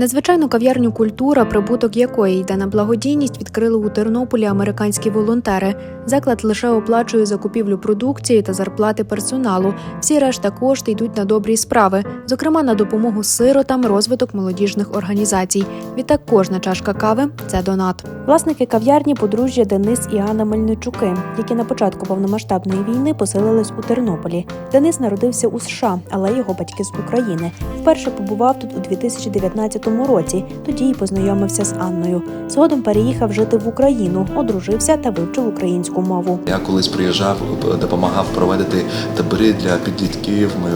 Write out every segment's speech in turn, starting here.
Незвичайну кав'ярню культура, прибуток якої йде на благодійність, відкрили у Тернополі американські волонтери. Заклад лише оплачує закупівлю продукції та зарплати персоналу. Всі решта кошти йдуть на добрі справи, зокрема на допомогу сиротам, розвиток молодіжних організацій. Відтак кожна чашка кави це донат. Власники кав'ярні подружжя Денис і Анна Мельничуки, які на початку повномасштабної війни поселились у Тернополі. Денис народився у США, але його батьки з України. Вперше побував тут у 2019 році. Тоді й познайомився з Анною. Згодом переїхав жити в Україну, одружився та вивчив українську мову. Я колись приїжджав, допомагав проводити табори для підлітків, ми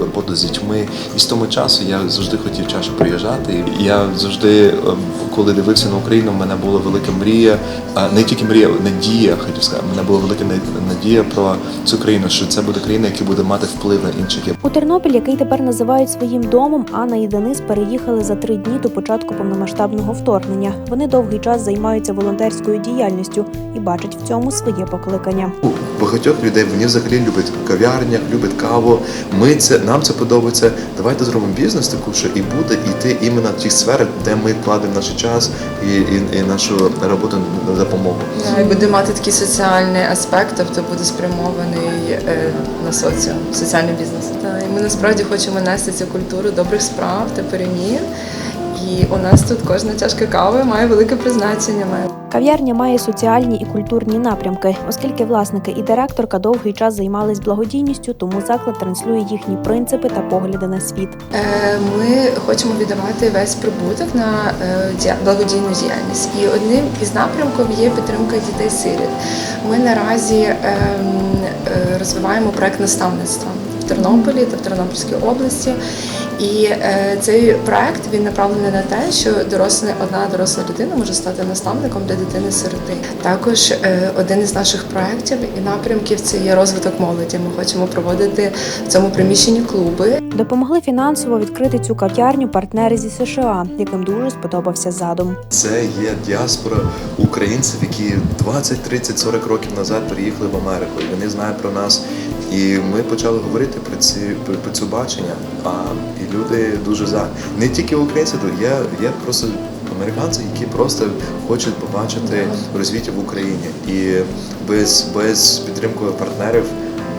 роботу з дітьми. І з того часу я завжди хотів чаще приїжджати. Я завжди, е, коли дивився на Україну, в мене була велика мрія, а не тільки мрія, надія, хотів сказати. в мене була велика на- надія про цю країну, що це буде країна, яка буде мати вплив на інших. У Тернопіль, який тепер називають своїм домом, Анна і Денис переїхали за три дні до початку повномасштабного вторгнення. Вони довгий час займаються волонтерською діяльністю і бачать в цьому своє покликання. Багатьох людей вони взагалі люблять кав'ярня, люблять каву. Ми це нам це подобається. Давайте зробимо бізнес таку, що і буде йти іменно в ті сфери, де ми вкладемо наш час і, і, і нашу роботу на допомогу. І буде мати такий соціальний аспект, тобто буде спрямований е, на соціум, соціальний бізнес. Та, і ми насправді хочемо нести цю культуру добрих справ та перемін. І у нас тут кожна чашка кави має велике призначення. Має Кав'ярня має соціальні і культурні напрямки, оскільки власники і директорка довгий час займались благодійністю, тому заклад транслює їхні принципи та погляди на світ. Е, Ми хочемо віддавати весь прибуток на е, благодійну діяльність. І одним із напрямків є підтримка дітей-сиріт. Ми наразі ем, е, розвиваємо проект наставництва Тернополі та в Тернопільській області. І е, цей проект він направлений на те, що доросла одна доросла людина може стати наставником для дитини-сироти. Також е, один із наших проєктів і напрямків це є розвиток молоді. Ми хочемо проводити в цьому приміщенні клуби, Допомогли фінансово відкрити цю кав'ярню партнери зі США, яким дуже сподобався задум. Це є діаспора українців, які 20, 30, 40 років назад переїхали в Америку. І вони знають про нас. І ми почали говорити про ці про, цю бачення. А і люди дуже за не тільки українці, то є, є просто американці, які просто хочуть побачити розвиття в Україні. І без, без підтримки партнерів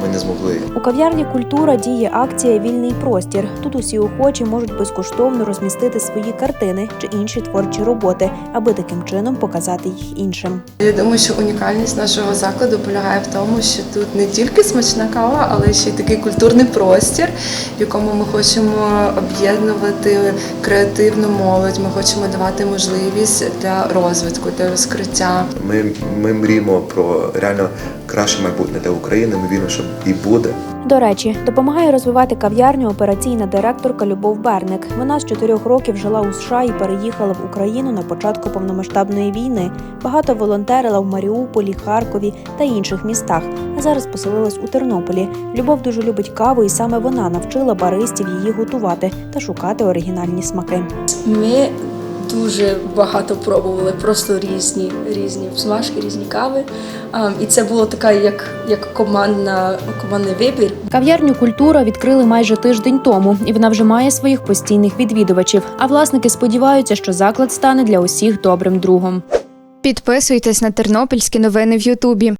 ми не змогли. У кав'ярні Культура діє акція Вільний простір. Тут усі охочі можуть безкоштовно розмістити свої картини чи інші творчі роботи, аби таким чином показати їх іншим. Я думаю, що унікальність нашого закладу полягає в тому, що тут не тільки смачна кава, але ще й такий культурний простір, в якому ми хочемо об'єднувати креативну молодь. Ми хочемо давати можливість для розвитку, для розкриття. Ми, ми мріємо про реально краще майбутнє для України. Ми віримо, що і буде. До речі, допомагає розвивати кав'ярню операційна директорка Любов Берник. Вона з чотирьох років жила у США і переїхала в Україну на початку повномасштабної війни. Багато волонтерила в Маріуполі, Харкові та інших містах. А зараз поселилась у Тернополі. Любов дуже любить каву, і саме вона навчила баристів її готувати та шукати оригінальні смаки. Ми дуже багато пробували, просто різні, різні смажки, різні кави. А, І це було така, як, як командна, командний вибір. Кав'ярню Культура відкрили майже тиждень тому, і вона вже має своїх постійних відвідувачів. А власники сподіваються, що заклад стане для усіх добрим другом. Підписуйтесь на тернопільські новини в Ютубі.